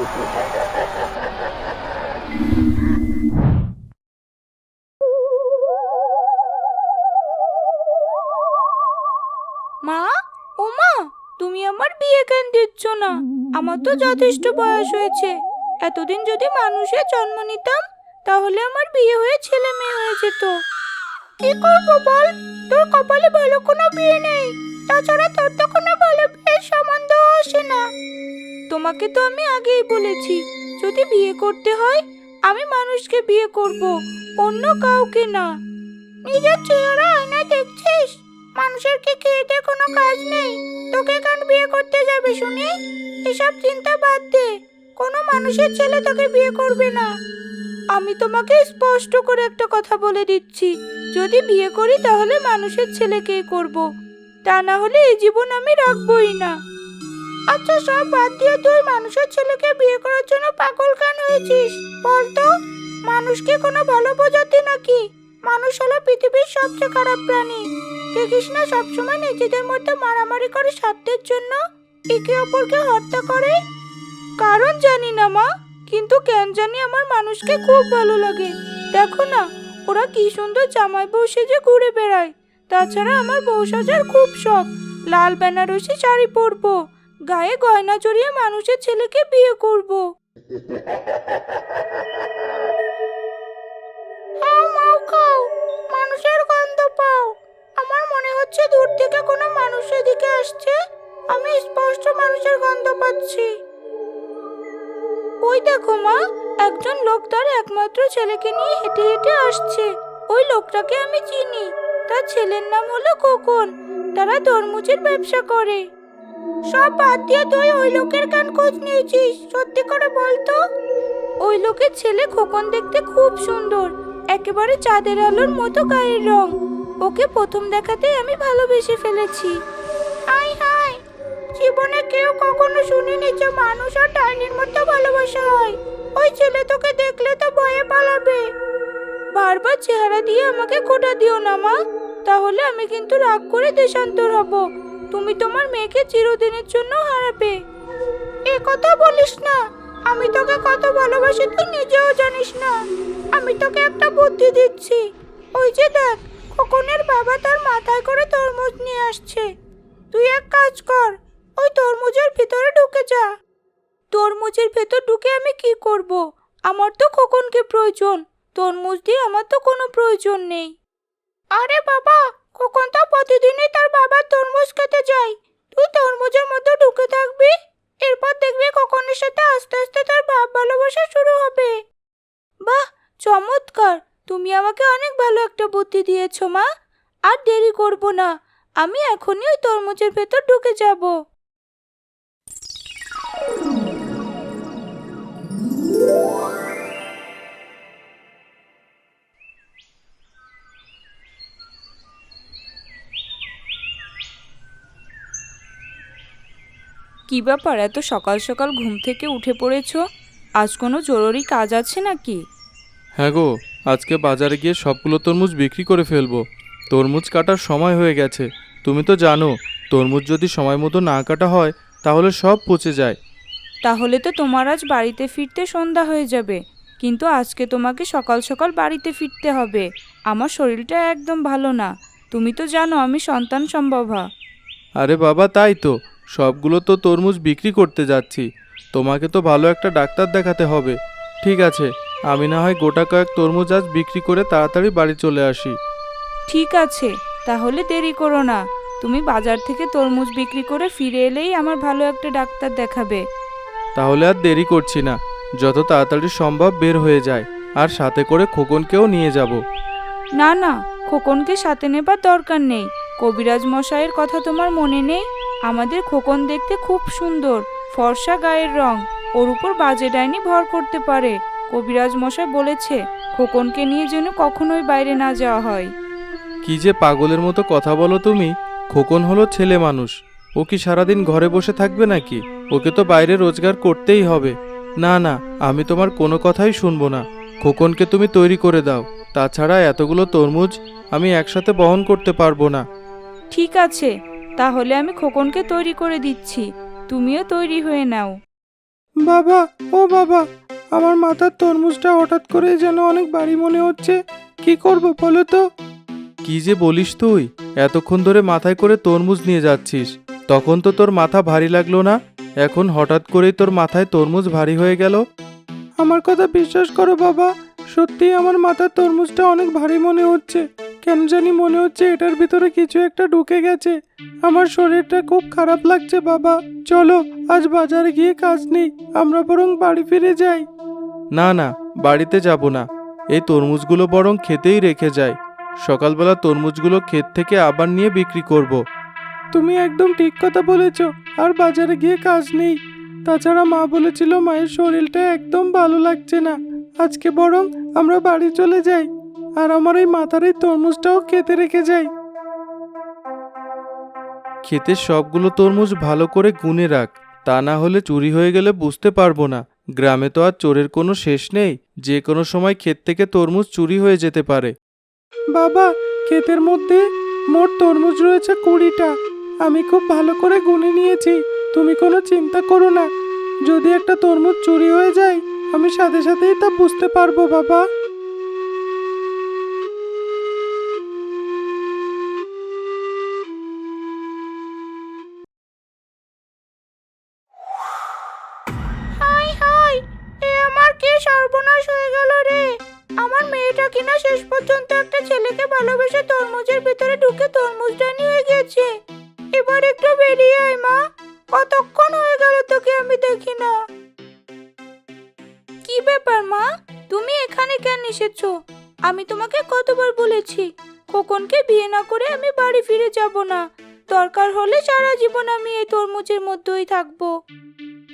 মা, ও তুমি আমার বিয়ে কেন দিচ্ছ না? আমার তো যথেষ্ট বয়স হয়েছে। এতদিন যদি মানুষের জন্ম নিতাম, তাহলে আমার বিয়ে হয়ে ছেলে মেয়ে হয়ে যেত কি করব বল? তোর কপালে ভালো কোনো বিয়ে নেই। তাছাড়া তোর তো কোনো ভালো বিয়ের সম্বন্ধ আসে না। তোমাকে তো আমি আগেই বলেছি, যদি বিয়ে করতে হয়, আমি মানুষকে বিয়ে করব, অন্য কাউকে না। নিজের চেহারা আয়নায় দেখছিস? মানুষের কি খেয়ে কোনো কাজ নেই? তোকে কেন বিয়ে করতে যাবে শুনি? এসব চিন্তা বাদ দে, কোনো মানুষের ছেলে তোকে বিয়ে করবে না। আমি তোমাকে স্পষ্ট করে একটা কথা বলে দিচ্ছি, যদি বিয়ে করি তাহলে মানুষের ছেলেকেই করব, তা না হলে এই জীবন আমি রাখবই না। আচ্ছা সব বাদ দিয়ে তুই মানুষের ছেলেকে বিয়ে করার জন্য পাগল কেন হয়েছিস? বল তো মানুষকে কোনো ভালো প্রজাতি নাকি? মানুষ হলো পৃথিবীর সবচেয়ে খারাপ প্রাণী। দেখিস না, সবসময় নিজেদের মধ্যে মারামারি করে স্বার্থের জন্য একে অপরকে হত্যা করে? কারণ জানি না, মা। কিন্তু কেন জানি আমার মানুষকে খুব ভালো লাগে। দেখো না, ওরা কি সুন্দর জামাই বউ সেজে ঘুরে বেড়ায়। তাছাড়া আমার বউ সাজার খুব শখ। লাল বেনারসি শাড়ি পরবো। গায়ে গয়না জড়িয়ে মানুষের ছেলেকে বিয়ে করব। খাও, মাও খাও, মানুষের গন্ধ পাও। আমার মনে হচ্ছে দূর থেকে কোনো মানুষ এদিকে আসছে। আমি স্পষ্ট মানুষের গন্ধ পাচ্ছি। ওই দেখো মা, একজন লোক তার একমাত্র ছেলেকে নিয়ে হেঁটে হেঁটে আসছে। ওই লোকটাকে আমি চিনি। তার ছেলের নাম হলো খোকন। তারা তরমুজের ব্যবসা করে। সব বাদ দিয়ে তুই ওই লোকের কান খোঁজ নিয়েছিস, সত্যি করে বলতো ওই লোকের ছেলে খোকন দেখতে খুব সুন্দর, একেবারে চাঁদের আলোর মতো গায়ের রং। ওকে প্রথম দেখাতেই আমি ভালোবেসে ফেলেছি। হাই হাই, জীবনে কেউ কখনো শুনিনি যে মানুষ আর ডাইনির মতো ভালোবাসা হয়। ওই ছেলে তোকে দেখলে তো ভয়ে পালাবে। বারবার চেহারা দিয়ে আমাকে খোটা দিও না, মা। তাহলে আমি কিন্তু রাগ করে দেশান্তর হব। তুমি তোমার মেয়েকে চিরদিনের জন্য হারাবে। এ কথা বলিস না। আমি তোকে কত ভালোবাসি, তুই নিজেও জানিস না। আমি তোকে একটা বুদ্ধি দিচ্ছি। ওই যে দেখ, খোকনের বাবা তার মাথায় করে তরমুজ নিয়ে আসছে। তুই এক কাজ কর, ওই তরমুজের ভিতরে ঢুকে যা। তরমুজের ভেতর ঢুকে আমি কি করব? আমার তো খোকনকে প্রয়োজন। তরমুজ দিয়ে আমার তো কোনো প্রয়োজন নেই। আরে বাবা খোকন তো প্রতিদিনই তার বাবার তরমুজ খেতে যায়। তুই তরমুজের মধ্যে ঢুকে থাকবি, এরপর দেখবি খোকনের সাথে আস্তে আস্তে তার ভাব ভালোবাসা শুরু হবে। বাহ, চমৎকার! তুমি আমাকে অনেক ভালো একটা বুদ্ধি দিয়েছ মা। আর দেরি করব না, আমি এখনই ওই তরমুজের ভেতর ঢুকে যাব। কি ব্যাপার? এত সকাল সকাল ঘুম থেকে উঠে পড়েছ? আজ কোনো জরুরি কাজ আছে নাকি? হ্যাঁ গো আজকে বাজারে গিয়ে সবগুলো তরমুজ বিক্রি করে ফেলব। তরমুজ কাটার সময় হয়ে গেছে। তুমি তো জানো তরমুজ যদি সময় মতো না কাটা হয় তাহলে সব পচে যায়। তাহলে তো তোমার আজ বাড়িতে ফিরতে সন্ধ্যা হয়ে যাবে। কিন্তু আজকে তোমাকে সকাল সকাল বাড়িতে ফিরতে হবে। আমার শরীরটা একদম ভালো না। তুমি তো জানো আমি সন্তান সম্ভবা। আরে বাবা তাই তো। সবগুলো তো তরমুজ বিক্রি করতে যাচ্ছি। তোমাকে তো ভালো একটা ডাক্তার দেখাতে হবে। ঠিক আছে আমি না হয় গোটা কয়েক তরমুজ আজ বিক্রি করে তাড়াতাড়ি বাড়ি চলে আসি। ঠিক আছে তাহলে দেরি করো না। তুমি বাজার থেকে তরমুজ বিক্রি করে ফিরে এলেই আমার ভালো একটা ডাক্তার দেখাবে। তাহলে আর দেরি করছি না। যত তাড়াতাড়ি সম্ভব বের হয়ে যায় আর সাথে করে খোকনকেও নিয়ে যাব। না না খোকনকে সাথে নেবার দরকার নেই। কবিরাজ মশাইয়ের কথা তোমার মনে নেই? আমাদের খোকন দেখতে খুব সুন্দর, ফর্সা গায়ের রং, ওর উপর বাজে ডাইনি ভর করতে পারে। কবিরাজ মশাই বলেছে, খোকনকে নিয়ে যেন কখনোই বাইরে না যাওয়া হয়। কি যে পাগলের মতো কথা বলো তুমি, খোকন হলো ছেলে মানুষ। ও কি সারাদিন ঘরে বসে থাকবে নাকি? ওকে তো বাইরে রোজগার করতেই হবে। না না, আমি তোমার কোনো কথাই শুনব না। খোকনকে তুমি তৈরি করে দাও। তাছাড়া এতগুলো তরমুজ আমি একসাথে বহন করতে পারব না। ঠিক আছে তাহলে আমি খোকনকে তৈরি করে দিচ্ছি তুমিও তৈরি হয়ে নাও। বাবা ও বাবা আমার মাথার তরমুজটা হঠাৎ করে যেন অনেক ভারী মনে হচ্ছে কি করব বলো তো? কি যে বলিস তুই এতক্ষণ ধরে মাথায় করে তরমুজ নিয়ে যাচ্ছিস তখন তো তোর মাথা ভারী লাগল না এখন হঠাৎ করেই তোর মাথায় তরমুজ ভারী হয়ে গেল। আমার কথা বিশ্বাস করো বাবা সত্যি আমার মাথার তরমুজটা অনেক ভারী মনে হচ্ছে কেন জানি মনে হচ্ছে এটার ভিতরে কিছু একটা ঢুকে গেছে। আমার শরীরটা খুব খারাপ লাগছে বাবা। চলো আজ বাজারে গিয়ে কাজ নেই। আমরা বরং বাড়ি ফিরে যাই। না না বাড়িতে যাব না। এই তরমুজগুলো বরং খেতেই রেখে যাই। সকালবেলা তরমুজগুলো ক্ষেত থেকে আবার নিয়ে বিক্রি করব। তুমি একদম ঠিক কথা বলেছ আর বাজারে গিয়ে কাজ নেই। তাছাড়া মা বলেছিল মায়ের শরীরটা একদম ভালো লাগছে না। আজকে বরং আমরা বাড়ি চলে যাই। আর আমার এই মাথার এই তরমুজটাও খেতে রেখে যাই। ক্ষেতের সবগুলো তরমুজ ভালো করে গুনে রাখ তা না হলে চুরি হয়ে গেলে বুঝতে পারব না। গ্রামে তো আর চোরের কোনো শেষ নেই যে কোনো সময় ক্ষেত থেকে তরমুজ চুরি হয়ে যেতে পারে। বাবা ক্ষেতের মধ্যে মোট তরমুজ রয়েছে কুড়িটা। আমি খুব ভালো করে গুনে নিয়েছি তুমি কোনো চিন্তা করো না। যদি একটা তরমুজ চুরি হয়ে যায় আমি সাথে সাথেই তা বুঝতে পারব বাবা। সর্বনাশ হয়ে গেল রে। আমার মেয়েটা কিনা শেষ পর্যন্ত একটা ছেলেকে ভালোবেসে তরমুজের ভিতরে ঢুকে তরমুজটা নিয়ে গেছে। এবার একটু বেরিয়ে আয়, মা। কতক্ষণ হয়ে গেল তোকে আমি দেখি না। কি ব্যাপার, মা? তুমি এখানে কেন এসেছ? আমি তোমাকে কতবার বলেছি, খোকনকে বিয়ে না করে আমি বাড়ি ফিরে যাব না। দরকার হলে সারা জীবন আমি এই তরমুজের মধ্যেই থাকব।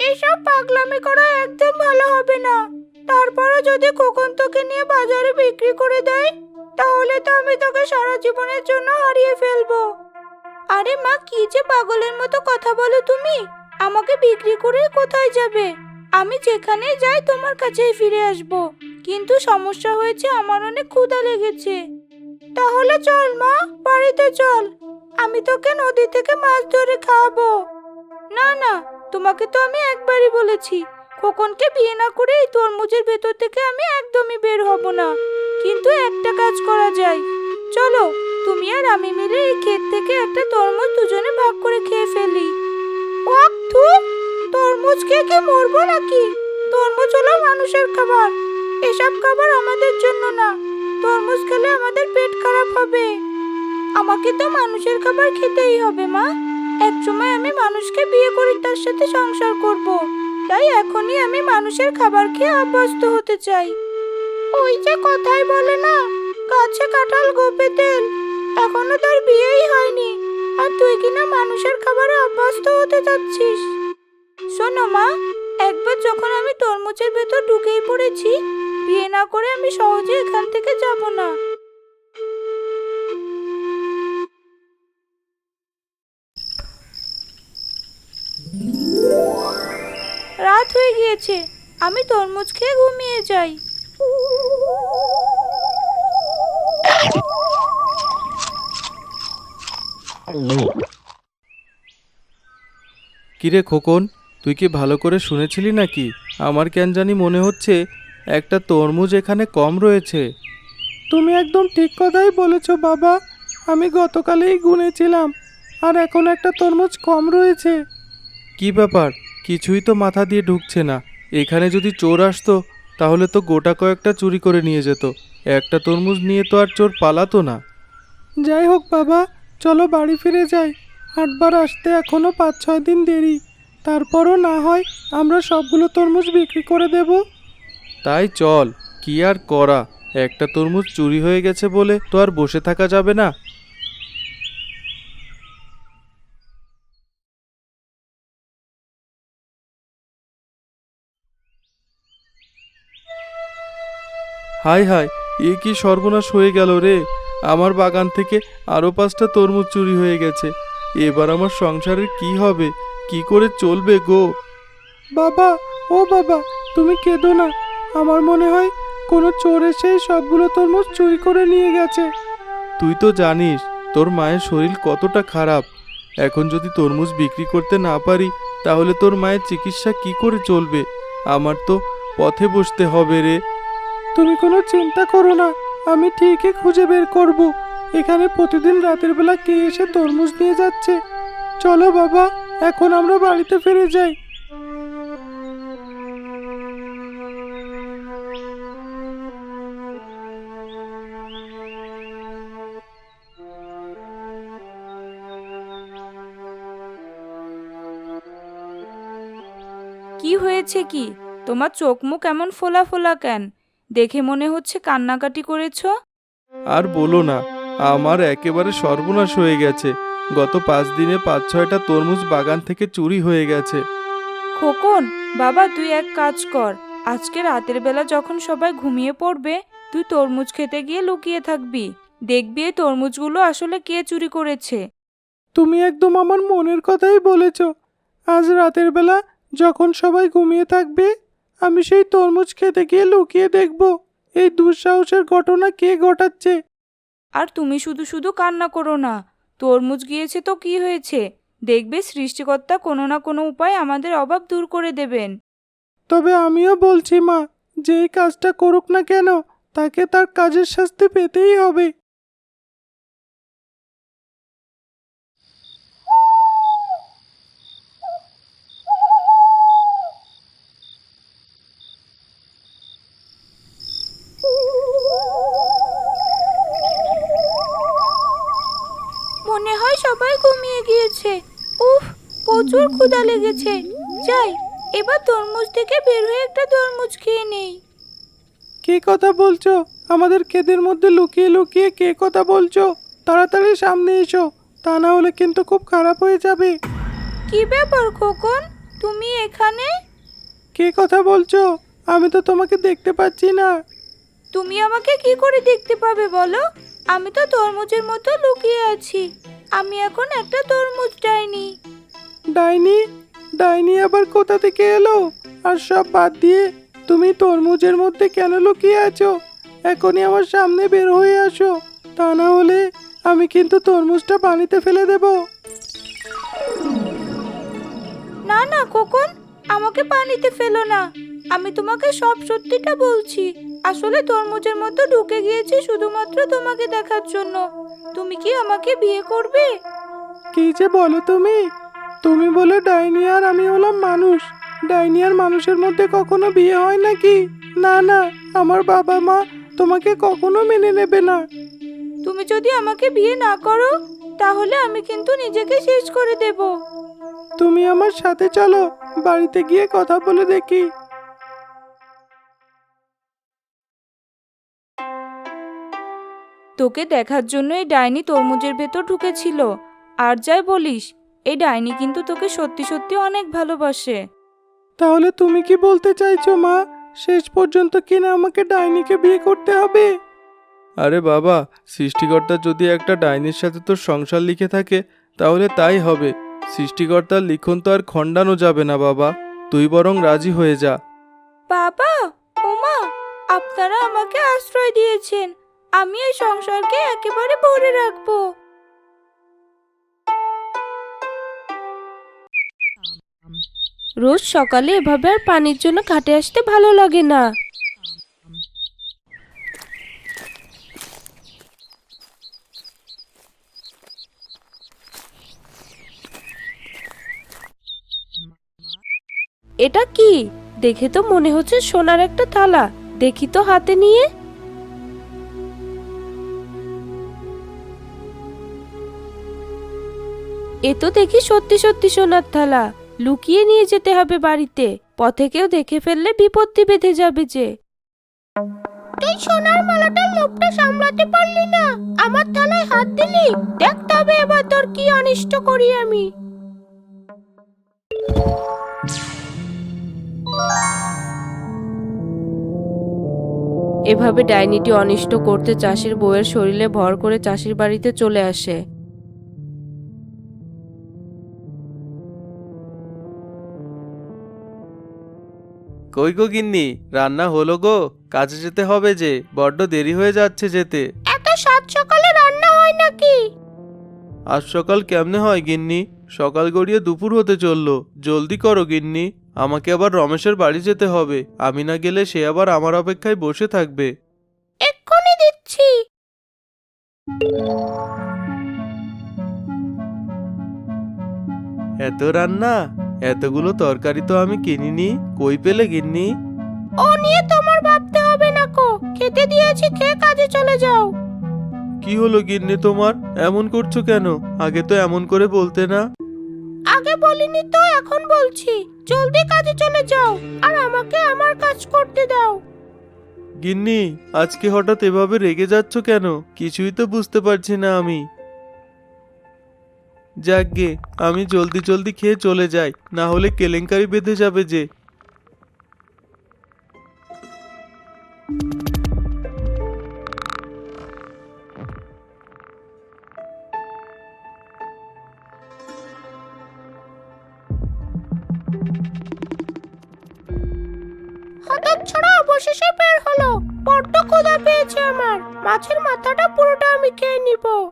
এসব পাগলামি করা একদম ভালো হবে না। তারপরও যদি খোকন তোকে নিয়ে বাজারে বিক্রি করে দেয়, তাহলে তো আমি তোকে সারা জীবনের জন্য হারিয়ে ফেলব। আরে মা, কি যে পাগলের মতো কথা বলো তুমি। আমাকে বিক্রি করে কোথায় যাবে? আমি যেখানে যাই তোমার কাছেই ফিরে আসব। কিন্তু সমস্যা হয়েছে, আমার অনেক ক্ষুধা লেগেছে। তাহলে চল মা, বাড়িতে চল। আমি তোকে নদী থেকে মাছ ধরে খাওয়াবো। না না, তোমাকে তো আমি একবারই বলেছি। খোকনকে বিয়ে না করে এই তরমুজের ভেতর থেকে আমি একদমই বের হব না। কিন্তু একটা কাজ করা যায়। চলো, তুমি আর আমি মিলে এই ক্ষেত থেকে একটা তরমুজ দুজনে ভাগ করে খেয়ে ফেলি। ওয়াক তরমুজ খেয়ে কি মরবো নাকি? তরমুজ হলো মানুষের খাবার। এসব খাবার আমাদের জন্য না। তরমুজ খেলে আমাদের পেট খারাপ হবে। আমাকে তো মানুষের খাবার খেতেই হবে, মা। এক সময় আমি মানুষকে বিয়ে করে তার সাথে সংসার করব। তাই এখনই আমি মানুষের খাবার খেয়ে অভ্যস্ত হতে চাই। ওই যে কথাই বলে না, গাছে কাঁঠাল, গোপে তেল। এখনও তোর বিয়েই হয়নি। আর তুই কিনা মানুষের খাবারে অভ্যস্ত হতে যাচ্ছিস শোনো মা, একবার যখন আমি তরমুজের ভেতর ঢুকেই পড়েছি, বিয়ে না করে আমি সহজে এখান থেকে যাব না। রাত হয়ে গিয়েছে। আমি তরমুজ খেয়ে ঘুমিয়ে যাই। কিরে খোকন তুই কি ভালো করে শুনেছিলি নাকি? আমার কেন জানি মনে হচ্ছে একটা তরমুজ এখানে কম রয়েছে। তুমি একদম ঠিক কথাই বলেছ বাবা। আমি গতকালেই গুনেছিলাম আর এখন একটা তরমুজ কম রয়েছে। কি ব্যাপার? কিছুই তো মাথা দিয়ে ঢুকছে না। এখানে যদি চোর আসতো, তাহলে তো গোটা কয়েকটা চুরি করে নিয়ে যেত। একটা তরমুজ নিয়ে তো আর চোর পালাতো না। যাই হোক বাবা, চলো বাড়ি ফিরে যাই। হাটবার আসতে এখনও পাঁচ ছয় দিন দেরি। তারপরও না হয়, আমরা সবগুলো তরমুজ বিক্রি করে দেব। তাই চল, কি আর করা? একটা তরমুজ চুরি হয়ে গেছে বলে তো আর বসে থাকা যাবে না। হাই হাই এ কি সর্বনাশ হয়ে গেল রে। আমার বাগান থেকে আরও পাঁচটা তরমুজ চুরি হয়ে গেছে। এবার আমার সংসারের কি হবে? কি করে চলবে গো? বাবা ও বাবা তুমি কেঁদো না। আমার মনে হয় কোনো চোর এসে এই সবগুলো তরমুজ চুরি করে নিয়ে গেছে। তুই তো জানিস তোর মায়ের শরীর কতটা খারাপ। এখন যদি তরমুজ বিক্রি করতে না পারি তাহলে তোর মায়ের চিকিৎসা কি করে চলবে? আমার তো পথে বসতে হবে রে। তুমি কোনো চিন্তা করো না, আমি ঠিকই খুঁজে বের করব। এখানে প্রতিদিন রাতের বেলা কে এসে তরমুজ নিয়ে যাচ্ছে? চলো বাবা, এখন আমরা বাড়িতে ফিরে যাই। কি হয়েছে কি? তোমার চোখ মুখ এমন ফোলা ফোলা কেন? দেখে মনে হচ্ছে কান্নাকাটি করেছ? আর বলো না আমার একেবারে সর্বনাশ হয়ে গেছে। গত পাঁচ দিনে পাঁচ ছয়টা তরমুজ বাগান থেকে চুরি হয়ে গেছে। খোকন বাবা তুই এক কাজ কর। আজকে রাতের বেলা যখন সবাই ঘুমিয়ে পড়বে তুই তরমুজ খেতে গিয়ে লুকিয়ে থাকবি। দেখবি এই তরমুজগুলো আসলে কে চুরি করেছে। তুমি একদম আমার মনের কথাই বলেছ। আজ রাতের বেলা যখন সবাই ঘুমিয়ে থাকবে আমি সেই তরমুজ খেতে গিয়ে লুকিয়ে দেখব। এই দুঃসাহসের ঘটনা কে ঘটাচ্ছে? আর তুমি শুধু শুধু কান্না করো না। তরমুজ গিয়েছে তো কি হয়েছে? দেখবে সৃষ্টিকর্তা কোনো না কোনো উপায় আমাদের অভাব দূর করে দেবেন। তবে আমিও বলছি মা যে এই কাজটা করুক না কেন তাকে তার কাজের শাস্তি পেতেই হবে। সবাই ঘুমিয়ে গিয়েছে। উফ প্রচুর ক্ষুধা লেগেছে। যাই এবার তরমুজ থেকে বের হয়ে একটা তরমুজ খেয়ে নেই। কে কথা বলছো? আমাদের ক্ষেতের মধ্যে লুকিয়ে লুকিয়ে কে কথা বলছো? তাড়াতাড়ি সামনে এসো তা না হলে কিন্তু খুব খারাপ হয়ে যাবে। কি ব্যাপার খোকন? তুমি এখানে? কে কথা বলছো? আমি তো তোমাকে দেখতে পাচ্ছি না। তুমি আমাকে কি করে দেখতে পাবে বলো? আমি তো তরমুজের মতো লুকিয়ে আছি। আমি এখন একটা তরমুজ ডাইনি। ডাইনি? ডাইনি আবার কোথা থেকে এলো? আর সব বাদ দিয়ে তুমি তরমুজের মধ্যে কেন লুকিয়ে আছো? এখনই আমার সামনে বের হয়ে আসো। তা না হলে আমি কিন্তু তরমুজটা পানিতে ফেলে দেব। না না খোকন আমাকে পানিতে ফেলো না। আমি তোমাকে সব সত্যিটা বলছি। আসলে তরমুজের মতো ঢুকে গিয়েছি শুধুমাত্র তোমাকে দেখার জন্য। তুমি কি আমাকে বিয়ে করবে? কি যে বলো তুমি? তুমি বলে ডাইনি আর আমি হলাম মানুষ। ডাইনি আর মানুষের মধ্যে কখনো বিয়ে হয় নাকি? না না আমার বাবা মা তোমাকে কখনো মেনে নেবে না। তুমি যদি আমাকে বিয়ে না করো তাহলে আমি কিন্তু নিজেকে শেষ করে দেব। তুমি আমার সাথে চলো বাড়িতে গিয়ে কথা বলে দেখি। তোকে দেখার জন্য এই ডাইনি তরমুজের ভেতর ঢুকেছিল। আর যাই বলিস এই ডাইনি কিন্তু তোকে সত্যি সত্যি অনেক ভালোবাসে। তাহলে তুমি কি বলতে চাইছো মা? শেষ পর্যন্ত কিনা আমাকে ডাইনিকে বিয়ে করতে হবে? আরে বাবা সৃষ্টিকর্তা যদি একটা ডাইনির সাথে তোর সংসার লিখে থাকে তাহলে তাই হবে। সৃষ্টিকর্তার লিখন তো আর খণ্ডানো যাবে না বাবা। তুই বরং রাজি হয়ে যা। বাবা ওমা আপনারা আমাকে আশ্রয় দিয়েছেন। আমি এই সংসারকে একেবারে ভরে রাখব। রোজ সকালে এভাবে আর পানির জন্য ঘাটে আসতে ভালো লাগে না। এটা কি? দেখে তো মনে হচ্ছে সোনার একটা থালা। দেখি তো হাতে নিয়ে। এ তো দেখি সত্যি সত্যি সোনার থালা। লুকিয়ে নিয়ে যেতে হবে বাড়িতে। পথে কেউ দেখে ফেললে বিপত্তি বেঁধে যাবে যে। তুই সোনার মালাটার লোভটা সামলাতে পারলি না। আমার থালায় হাত দিলি। দেখ তবে এবার তোর কি অনিষ্ট করি আমি। এভাবে ডাইনিটি অনিষ্ট করতে চাষির বউয়ের শরীরে ভর করে চাষির বাড়িতে চলে আসে। কই গো গিন্নি? রান্না হলো গো। কাজে যেতে হবে যে বড্ড দেরি হয়ে যাচ্ছে যেতে। এত সাত সকালে রান্না হয় নাকি? আজ সকাল কেমনে হয় গিন্নি? সকাল গড়িয়ে দুপুর হতে চলল। জলদি করো গিন্নি। আমাকে আবার রমেশের বাড়ি যেতে হবে। আমি না গেলে সে আবার আমার অপেক্ষায় বসে থাকবে। এক্ষুনি দিচ্ছি। এত রান্না? এতগুলো তরকারি তো আমি কিনিনি। কই পেলে গিন্নি? ও নিয়ে তোমার ভাবতে হবে না কো। খেতে দিয়েছি খেয়ে কাজে চলে যাও। কি হলো গিন্নি তোমার? এমন করছ কেন? আগে তো এমন করে বলতে না। আগে বলিনি তো এখন বলছি। জলদি কাজে চলে যাও আর আমাকে আমার কাজ করতে দাও। গিন্নি আজকে হঠাৎ এভাবে রেগে যাচ্ছ কেন? কিছুই তো বুঝতে পারছি না আমি। যাকগে আমি জলদি জলদি খেয়ে চলে যাই, না হলে কেলেঙ্কারি বেঁধে যাবে যে। অবশেষে বের হলো। বড্ড পেয়েছে আমার। মাছের মাথাটা পুরোটা আমি খেয়ে নিব।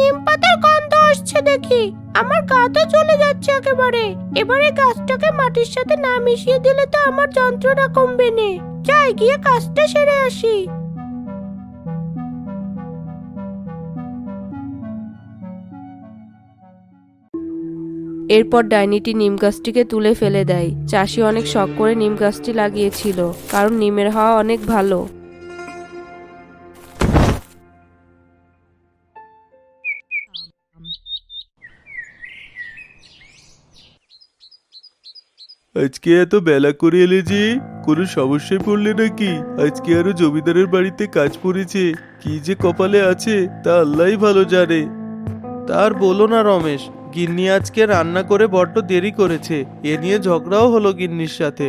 নিম পাতার গন্ধ আসছে দেখি। আমার গা তো চলে যাচ্ছে একেবারে। এবারে গাছটাকে মাটির সাথে না মিশিয়ে দিলে তো আমার যন্ত্রণা কমবে নে। যাই, গিয়ে কাজটা সেরে আসি। এরপর ডাইনিটি নিম গাছটিকে তুলে ফেলে দেয়। চাষি অনেক শখ করে নিম গাছটি লাগিয়েছিল, কারণ নিমের হাওয়া অনেক ভালো। আজকে এত বেলা করে এলে যে কোনো সমস্যায় পড়লে নাকি? আজকে আরও জমিদারের বাড়িতে কাজ পড়েছে। কি যে কপালে আছে, তা আল্লাহই ভালো জানে। তার বলো না রমেশ, গিন্নি আজকে রান্না করে বড্ড দেরি করেছে। এ নিয়ে ঝগড়াও হলো গিন্নির সাথে।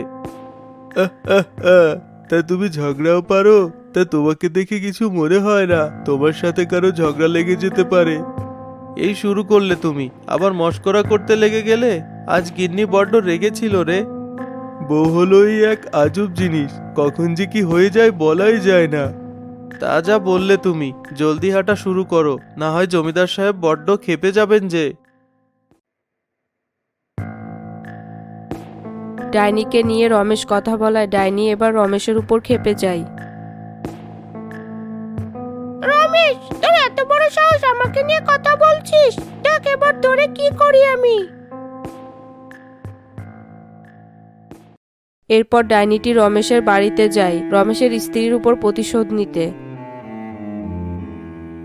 তা তুমি ঝগড়াও পারো? তা তোমাকে দেখে কিছু মনে হয় না। তোমার সাথে কারও ঝগড়া লেগে যেতে পারে। এই শুরু করলে তুমি। আবার মস্করা করতে লেগে গেলে? আজ গিন্নি বড্ড রেগেছিল রে। বউ হলোই এক আজব জিনিস। কখন যে কি হয়ে যায় বলাই যায় না। তা যা বললে তুমি। জলদি হাঁটা শুরু করো। না হয় জমিদার সাহেব বড্ড খেপে যাবেন যে। ডাইনিকে নিয়ে রমেশ কথা বলায়। ডাইনি এবার রমেশের উপর খেপে যায়। রমেশ! কি করি আমি? এরপর ডাইনিটি রমেশের বাড়িতে যায়। রমেশের স্ত্রীর উপর প্রতিশোধ নিতে।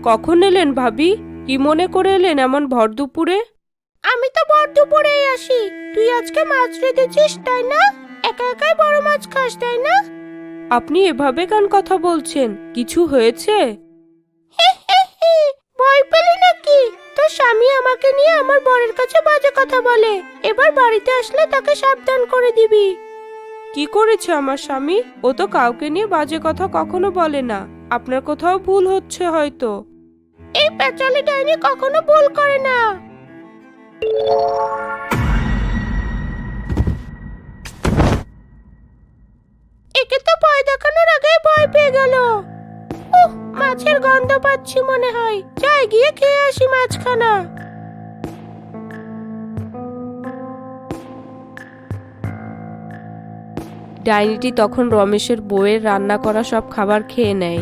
কখন এলেন ভাবি? কি মনে করে এলেন এমন ভর দুপুরে? আমি তো বড় দুপুরেই আসি। তুই আজকে মাছ রেঁধেছিস, তাই না? একা একাই বড় মাছ খাস, তাই না? আপনি এভাবে কেন কথা বলছেন? কিছু হয়েছে? ভয় পেলি নাকি? তোর স্বামী আমাকে নিয়ে আমার বরের কাছে বাজে কথা বলে। এবার বাড়িতে আসলে তাকে সাবধান করে দিবি। কি করেছে আমার স্বামী? ও তো কাউকে নিয়ে বাজে কথা কখনো বলে না। আপনার কোথাও ভুল হচ্ছে হয়তো। এই পেঁচালি ডাইনি কখনো ভুল করে না। একে তো ভয় দেখানোর আগেই ভয় পেয়ে গেল। উহ মাছের গন্ধ পাচ্ছি মনে হয়। যাই, গিয়ে খেয়ে আসি মাছখানা। ডাইনিটি তখন রমেশের বউয়ের রান্না করা সব খাবার খেয়ে নেয়।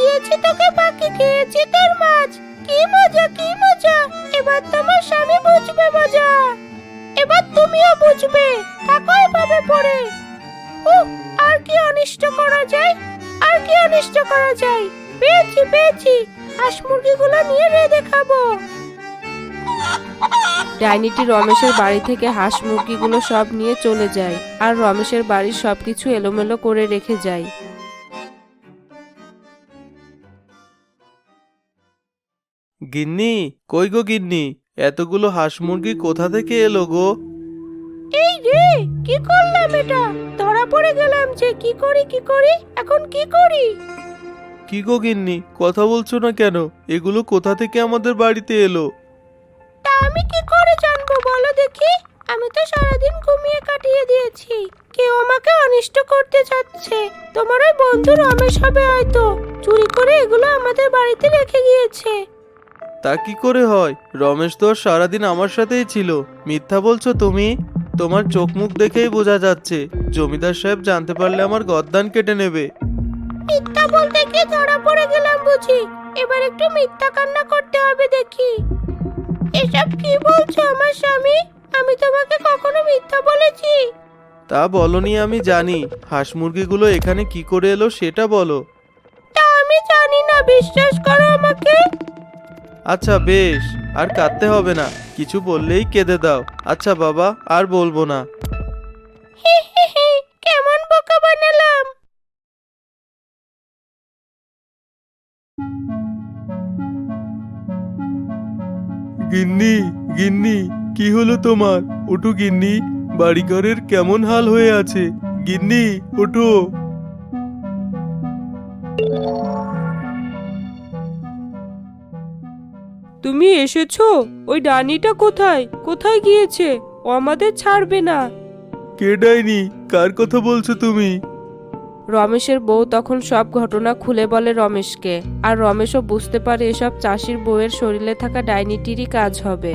দিয়েছি তোকে বাকি খেয়েছি তোর মাছ। কি মজা কি মজা। এবার তোমার স্বামী বুঝবে মজা। এবার তুমিও বুঝবে থাকো এভাবে পড়ে। উহ, আর কি অনিষ্ট করা যায় আর কি অনিষ্ট করা যায়। পেয়েছি পেয়েছি হাঁস মুরগিগুলো নিয়ে রেঁধে খাব। ডাইনিটি রমেশের বাড়ি থেকে হাঁস মুরগিগুলো সব নিয়ে চলে যায় আর রমেশের বাড়ির সবকিছু এলোমেলো করে রেখে যায়। গিন্নি কই গো গিন্নি? এতগুলো হাঁস মুরগি কোথা থেকে এলো গো? এই রে কি করলাম এটা? ধরা পড়ে গেলাম যে কি করি কি করি? এখন কি করি? কি গো গিন্নি কথা বলছো না কেন? এগুলো কোথা থেকে আমাদের বাড়িতে এলো? তা আমি কি করে জানব বলো দেখি? আমি তো সারাদিন ঘুমিয়ে কাটিয়ে দিয়েছি। কেউ আমাকে অনিষ্ট করতে চাচ্ছে। তোমার ওই বন্ধু রমেশ হবে হয়তো। চুরি করে এগুলো আমাদের বাড়িতে রেখে গিয়েছে। তা কি করে হয়? রমেশ তো সারাদিন আমার সাথেই ছিল। মিথ্যা বলছো তুমি? তোমার চোখ মুখ দেখেই বোঝা যাচ্ছে। জমিদার সাহেব জানতে পারলে আমার গদ্দান কেটে নেবে। মিথ্যা বলতে গিয়ে ধরা পড়ে গেলাম বুঝি। এবার একটু মিথ্যা কান্না করতে হবে দেখি। এসব কি বলছো আমার স্বামী? আমি তোমাকে কখনো মিথ্যা বলেছি। তা বলনি আমি জানি। হাঁস মুরগিগুলো এখানে কি করে এলো সেটা বলো। তা আমি জানি না বিশ্বাস করো আমাকে। আচ্ছা বেশ। আর কাঁদতে হবে না। কিছু বললেই কেঁদে দাও। আচ্ছা বাবা আর বলব না। কেমন বোকা বানালাম। গিন্নি গিন্নি কি হলো তোমার? ওঠো গিন্নি। বাড়িঘরের কেমন হাল হয়ে আছে? গিন্নি ওঠো তুমি এসেছ? ওই ডানিটা কোথায়? কোথায় গিয়েছে? ও আমাদের ছাড়বে না। কে ডাইনি? কার কথা বলছো তুমি? রমেশের বউ তখন সব ঘটনা খুলে বলে রমেশকে। আর রমেশও বুঝতে পারে এসব চাষির বউয়ের শরীরে থাকা ডাইনিটিরই কাজ হবে।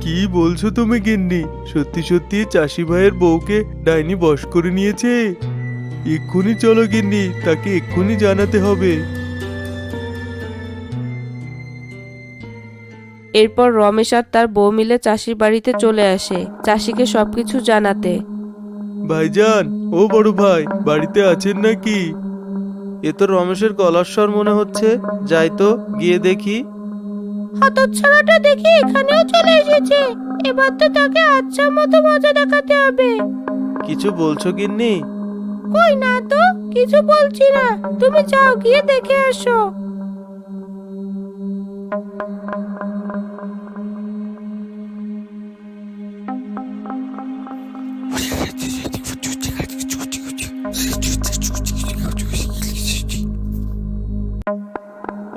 কি বলছো তুমি গিন্নি? সত্যি সত্যি চাষি ভাইয়ের বউকে ডাইনি বশ করে নিয়েছে? এক্ষুনি চলো গিন্নি তাকে এক্ষুনি জানাতে হবে। এরপর রমেশ আর তার বউ মিলে চাষির বাড়িতে চলে আসে চাষিকে সবকিছু জানাতে। ভাইজান ও বড় ভাই বাড়িতে আছেন নাকি? এ তো রমেশের গলার স্বর মনে হচ্ছে। যাই তো গিয়ে দেখি। হতচ্ছাড়াটা দেখি এখানেও চলে এসেছে। এবার তো তাকে আচ্ছা মতো মজা দেখাতে হবে। কিছু বলছো গিন্নি? কই না তো কিছু বলছি না। তুমি যাও গিয়ে দেখে আসো।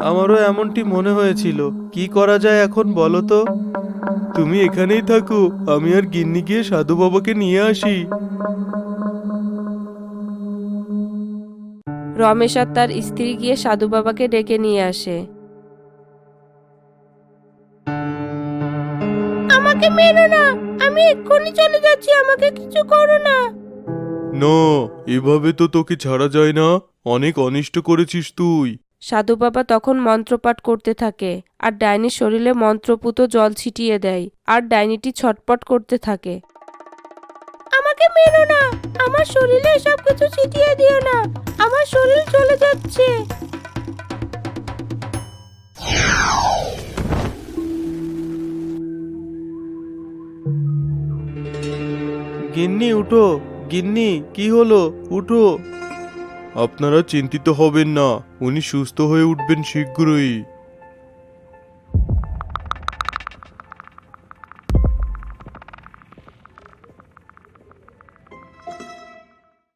আমারও এমনটি মনে হয়েছিল। কি করা যায় এখন বলো তো? তুমি এখানেই থাকো আমি আর গিন্নি গিয়ে সাধু বাবাকে নিয়ে আসি। রমেশ আর তার স্ত্রী গিয়ে সাধু বাবাকে ডেকে নিয়ে আসে। আমাকে মেরো না আমি এক্ষুনি চলে যাচ্ছি আমাকে কিছু করো না। না এভাবে তো তোকে ছাড়া যায় না অনেক অনিষ্ট করেছিস তুই। সাধু বাবা তখন মন্ত্রপাঠ করতে থাকে, আর ডাইনির শরীরে মন্ত্রপুত জল ছিটিয়ে দেয়, আর ডাইনিটি ছটপট করতে থাকে। আমাকে মেরো না! আমার শরীরে সব কিছু ছিটিয়ে দিও না! আমার শরীর চলে যাচ্ছে! গিন্নি, উঠো! গিন্নি, কি হলো? উঠো! আপনারা চিন্তিত হবেন না উনি সুস্থ হয়ে উঠবেন শীঘ্রই।